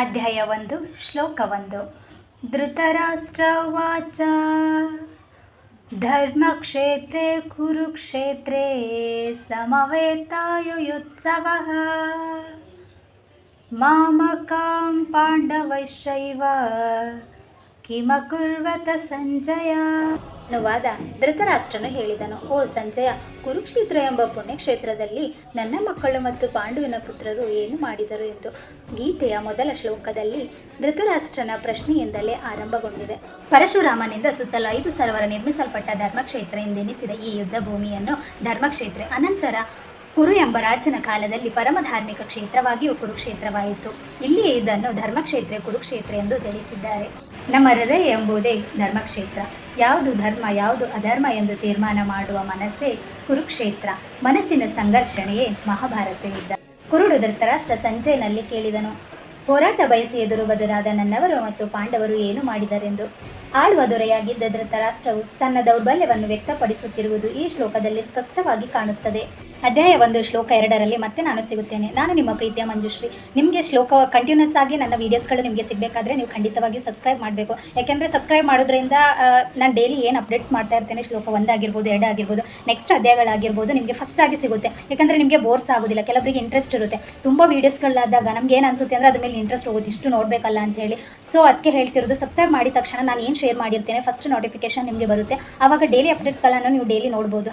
ಅಧ್ಯಾಯ ಒಂದು ಶ್ಲೋಕ ಒಂದು. ಧೃತರಾಷ್ಟ್ರವಾಚ. ಧರ್ಮಕ್ಷೇತ್ರೇ ಕುರುಕ್ಷೇತ್ರೇ ಸಮವೇತಾಯುಯುತ್ಸವ. ಮಾಮಕಾಂ ಪಾಂಡವೈಶ್ಚೈವ. ಕಿಮಕುರ್ವತ ಸಂಜಯ. ಅನುವಾದ ಧೃತರಾಷ್ಟ್ರನು ಹೇಳಿದನು, ಓ ಸಂಜಯ, ಕುರುಕ್ಷೇತ್ರ ಎಂಬ ಪುಣ್ಯಕ್ಷೇತ್ರದಲ್ಲಿ ನನ್ನ ಮಕ್ಕಳು ಮತ್ತು ಪಾಂಡುವಿನ ಪುತ್ರರು ಏನು ಮಾಡಿದರು ಎಂದು ಗೀತೆಯ ಮೊದಲ ಶ್ಲೋಕದಲ್ಲಿ ಧೃತರಾಷ್ಟ್ರನ ಪ್ರಶ್ನೆಯಿಂದಲೇ ಆರಂಭಗೊಂಡಿದೆ. ಪರಶುರಾಮನಿಂದ ಸುತ್ತಲೂ ಐದು ಸರೋವರ ನಿರ್ಮಿಸಲ್ಪಟ್ಟ ಧರ್ಮಕ್ಷೇತ್ರ ಎಂದೆನಿಸಿದ ಈ ಯುದ್ಧ ಭೂಮಿಯನ್ನು ಧರ್ಮಕ್ಷೇತ್ರ ಅನಂತರ ಕುರು ಎಂಬ ರಾಜನ ಕಾಲದಲ್ಲಿ ಪರಮ ಧಾರ್ಮಿಕ ಕ್ಷೇತ್ರವಾಗಿಯೂ ಕುರುಕ್ಷೇತ್ರವಾಯಿತು. ಇಲ್ಲಿಯೇ ಇದನ್ನು ಧರ್ಮಕ್ಷೇತ್ರ, ಕುರುಕ್ಷೇತ್ರ ಎಂದು ತಿಳಿಸಿದ್ದಾರೆ. ನಮ್ಮ ಹೃದಯ ಎಂಬುದೇ ಧರ್ಮಕ್ಷೇತ್ರ. ಯಾವುದು ಧರ್ಮ, ಯಾವುದು ಅಧರ್ಮ ಎಂದು ತೀರ್ಮಾನ ಮಾಡುವ ಮನಸ್ಸೇ ಕುರುಕ್ಷೇತ್ರ. ಮನಸ್ಸಿನ ಸಂಘರ್ಷಣೆಯೇ ಮಹಾಭಾರತ ಯುದ್ಧ. ಕುರುಡು ಧೃತರಾಷ್ಟ್ರ ಸಂಜೆಯಲ್ಲಿ ಕೇಳಿದನು. ಹೋರಾಟ ಬಯಸಿ ಎದುರು ನನ್ನವರು ಮತ್ತು ಪಾಂಡವರು ಏನು ಮಾಡಿದರೆಂದು? ಆಳುವ ದೊರೆಯಾಗಿದ್ದ ಧೃತರಾಷ್ಟ್ರವು ತನ್ನ ದೌರ್ಬಲ್ಯವನ್ನು ವ್ಯಕ್ತಪಡಿಸುತ್ತಿರುವುದು ಈ ಶ್ಲೋಕದಲ್ಲಿ ಸ್ಪಷ್ಟವಾಗಿ ಕಾಣುತ್ತದೆ. ಅಧ್ಯಾಯ ಒಂದು, ಶ್ಲೋಕ ಎರಡರಲ್ಲಿ ಮತ್ತೆ ನಾನು ಸಿಗುತ್ತೇನೆ. ನಾನು ನಿಮ್ಮ ಪ್ರೀತಿಯ ಮಂಜುಶ್ರೀ. ನಿಮಗೆ ಶ್ಲೋಕ ಕಂಟಿನ್ಯೂಸ್ ಆಗಿ ನನ್ನ ವೀಡಿಯೋಸ್ಗಳು ನಿಮಗೆ ಸಿಗಬೇಕಾದ್ರೆ ನೀವು ಖಂಡಿತವಾಗಿಯೂ ಸಬ್ಸ್ಕ್ರೈಬ್ ಮಾಡಬೇಕು. ಯಾಕೆಂದರೆ ಸಬ್ಸ್ಕ್ರೈಬ್ ಮಾಡೋದ್ರಿಂದ ನಾನು ಡೈಲಿ ಏನು ಅಪ್ಡೇಟ್ಸ್ ಮಾಡ್ತಾ ಇರ್ತೇನೆ, ಶ್ಲೋಕ ಒಂದಾಗಿರ್ಬೋದು ಎರಡು ಆಗಿರ್ಬೋದು ನೆಕ್ಸ್ಟ್ ಅಧ್ಯಾಯಗಳಾಗಿರ್ಬೋದು ನಿಮಗೆ ಫಸ್ಟ್ ಆಗಿ ಸಿಗುತ್ತೆ. ಯಾಕಂದರೆ ನಿಮಗೆ ಬೋರ್ಸ್ ಆಗೋದಿಲ್ಲ, ಕೆಲವರಿಗೆ ಇಂಟ್ರೆಸ್ಟ್ ಇರುತ್ತೆ. ತುಂಬ ವೀಡಿಯೋಸ್ಗಳಾದಾಗ ನಮ್ಗೆ ಏನು ಅನಿಸುತ್ತೆ ಅಂದರೆ ಅದ್ರ ಇಂಟ್ರೆಸ್ಟ್ ಹೋಗೋದು ಇಷ್ಟು ನೋಡಬೇಕಲ್ಲ ಅಂತ ಹೇಳಿ. ಸೊ ಅದಕ್ಕೆ ಹೇಳ್ತಿರೋದು ಸಬ್ಸ್ಕ್ರೈಬ್ ಮಾಡಿದ ತಕ್ಷಣ ನಾನು ಏನು ಶೇರ್ ಮಾಡಿರ್ತೇನೆ ಫಸ್ಟ್ ನೋಟಿಫಿಕೇಶನ್ ನಿಮಗೆ ಬರುತ್ತೆ. ಆವಾಗ ಡೈಲಿ ಅಪ್ಡೇಟ್ಸ್ಗಳನ್ನು ನೀವು ಡೈಲಿ ನೋಡ್ಬೋದು.